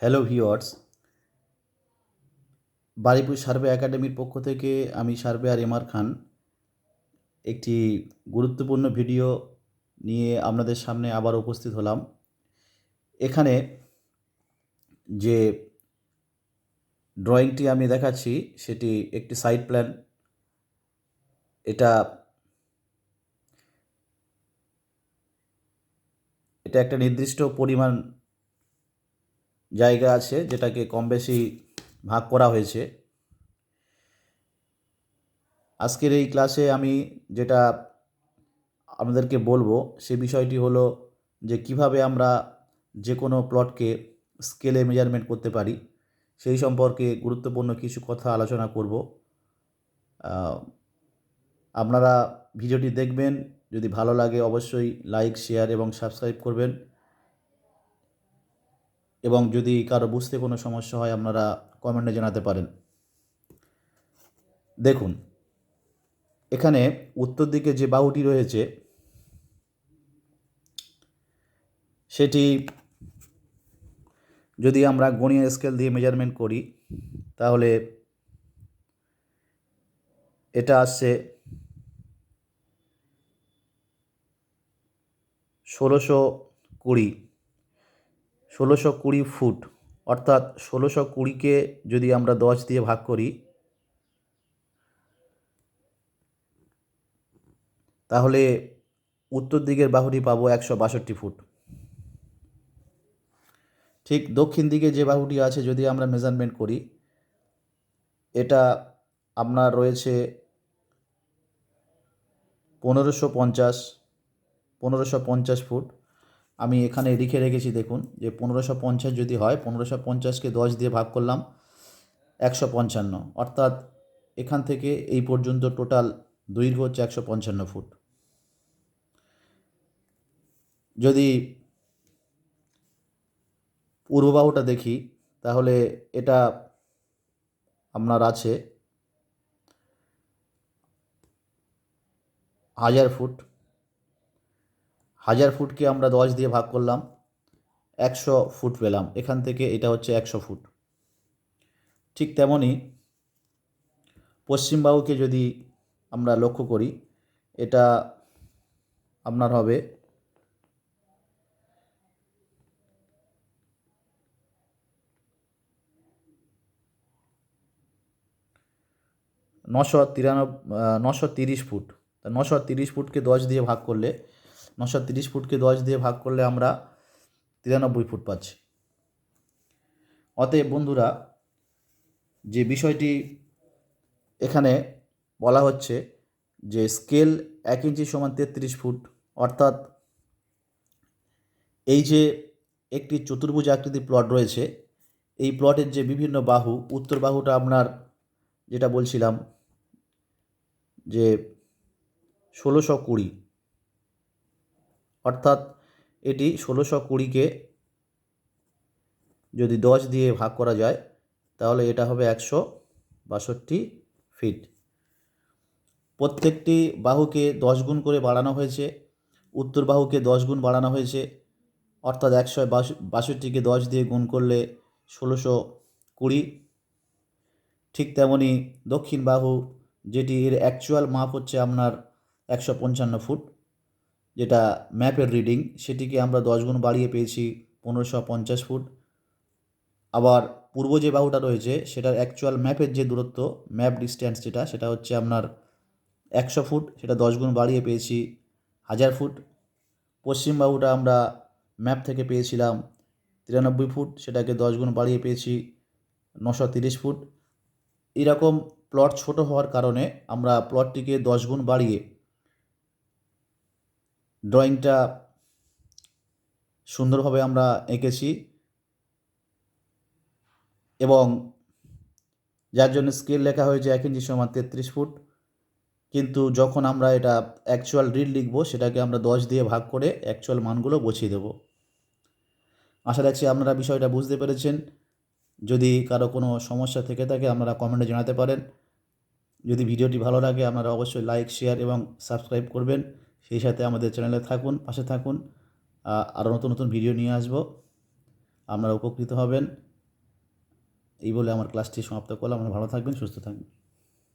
Hello viewers Baripur survey একাডেমির পক্ষ থেকে আমি সার্ভেয়ার এমআর খান। একটি গুরুত্বপূর্ণ ভিডিও নিয়ে আপনাদের সামনে আবার উপস্থিত হলাম। এখানে যে ড্রয়িংটি আমি দেখাচ্ছি, সেটি একটি সাইড প্ল্যান এটা এটা একটা নির্দিষ্ট পরিমাণ জায়গা আছে যেটাকে কম বেশি ভাগ করা হয়েছে। আজকের এই ক্লাসে আমি যেটা আপনাদেরকে বলব সে বিষয়টি হলো যে কীভাবে আমরা যে কোনো প্লটকে স্কেলে মেজারমেন্ট করতে পারি, সেই সম্পর্কে গুরুত্বপূর্ণ কিছু কথা আলোচনা করব। আপনারা ভিডিওটি দেখবেন, যদি ভালো লাগে অবশ্যই লাইক, শেয়ার এবং সাবস্ক্রাইব করবেন। এবং যদি কারও বুঝতে কোনো সমস্যা হয়, আপনারা কমেন্টে জানাতে পারেন। দেখুন, এখানে উত্তর দিকে যে বাহুটি রয়েছে, সেটি যদি আমরা গণিয়া স্কেল দিয়ে মেজারমেন্ট করি, তাহলে এটা আসছে ষোলোশো কুড়ি। ষোলোশো কুড়ি ফুট, অর্থাৎ ষোলোশো কুড়িকে যদি আমরা দশ দিয়ে ভাগ করি, তাহলে উত্তর দিকের বাহুটি পাবো একশো বাষট্টি ফুট। ঠিক দক্ষিণ দিকে যে বাহুটি আছে, যদি আমরা মেজারমেন্ট করি, এটা আপনার রয়েছে পনেরোশো পঞ্চাশ পনেরোশো পঞ্চাশ ফুট। আমি এখানে লিখে রেখেছি, দেখুন, যে পনেরোশো পঞ্চাশ যদি হয়, পনেরোশো পঞ্চাশকে দশ দিয়ে ভাগ করলাম, একশো পঞ্চান্ন। অর্থাৎ এখান থেকে এই পর্যন্ত টোটাল দৈর্ঘ্য হচ্ছে একশো পঞ্চান্ন ফুট। যদি পূর্ব বাহুটা দেখি, তাহলে এটা আপনার আছে হাজার ফুট। হাজার ফুটকে আমরা দশ দিয়ে ভাগ করলাম, একশো ফুট পেলাম। এখান থেকে এটা হচ্ছে একশো ফুট। ঠিক তেমনই পশ্চিম বাহুকে যদি আমরা লক্ষ্য করি, এটা আপনার হবে নশো তিরানব্বই নশো তিরিশ ফুট। নশো তিরিশ ফুটকে দশ দিয়ে ভাগ করলে নশো তিরিশ ফুটকে দশ দিয়ে ভাগ করলে আমরা তিরানব্বই ফুট পাচ্ছি। অতএব বন্ধুরা, যে বিষয়টি এখানে বলা হচ্ছে যে স্কেল এক ইঞ্চি সমান তেত্রিশ ফুট, অর্থাৎ এই যে একটি চতুর্ভুজ আকৃতির প্লট রয়েছে, এই প্লটের যে বিভিন্ন বাহু, উত্তর বাহুটা আপনার যেটা বলছিলাম যে ষোলোশো কুড়ি অর্থাৎ এটি ষোলোশো কুড়িকে যদি দশ দিয়ে ভাগ করা যায়, তাহলে এটা হবে একশো বাষট্টি ফিট। প্রত্যেকটি বাহুকে দশ গুণ করে বাড়ানো হয়েছে, উত্তর বাহুকে দশ গুণ বাড়ানো হয়েছে, অর্থাৎ একশো বাষট্টিকে দশ দিয়ে গুণ করলে ষোলোশো কুড়ি। ঠিক তেমনি দক্ষিণ বাহু, যেটি এর অ্যাকচুয়াল মাপ হচ্ছে আপনার একশো পঞ্চান্ন ফুট। যেটা ম্যাপের রিডিং, সেটিকে আমরা দশ গুণ বাড়িয়ে পেয়েছি পনেরোশো পঞ্চাশ ফুট। আবার পূর্ব যে বাহুটা রয়েছে, সেটার অ্যাকচুয়াল ম্যাপের যে দূরত্ব, ম্যাপ ডিস্ট্যান্স যেটা, সেটা হচ্ছে আপনার একশো ফুট, সেটা দশ গুণ বাড়িয়ে পেয়েছি হাজার ফুট। পশ্চিম বাহুটা আমরা ম্যাপ থেকে পেয়েছিলাম তিরানব্বই ফুট, সেটাকে দশ গুণ বাড়িয়ে পেয়েছি নশো তিরিশ ফুট। এরকম প্লট ছোট হওয়ার কারণে আমরা প্লটটিকে দশ গুণ বাড়িয়ে ড্রয়িংটা সুন্দরভাবে আমরা এঁকেছি এবং যার জন্য স্কেল লেখা হয়েছে এক ইঞ্চি সমান তেত্রিশ ফুট। কিন্তু যখন আমরা এটা অ্যাকচুয়াল রিড লিখব, সেটাকে আমরা দশ দিয়ে ভাগ করে অ্যাকচুয়াল মানগুলো বসিয়ে দেব। আশা রাখছি আপনারা বিষয়টা বুঝতে পেরেছেন। যদি কারও কোনো সমস্যা থেকে থাকে, আপনারা কমেন্টে জানাতে পারেন। যদি ভিডিওটি ভালো লাগে, আপনারা অবশ্যই লাইক শেয়ার এবং সাবস্ক্রাইব করবেন। সেই সাথে আমাদের চ্যানেলে থাকুন, পাশে থাকুন। আরও নতুন নতুন ভিডিও নিয়ে আসব। আপনারা উপকৃত হবেন। এই বলে আমার ক্লাসটি সমাপ্ত করলাম। আপনারা ভালো থাকবেন, সুস্থ থাকবেন।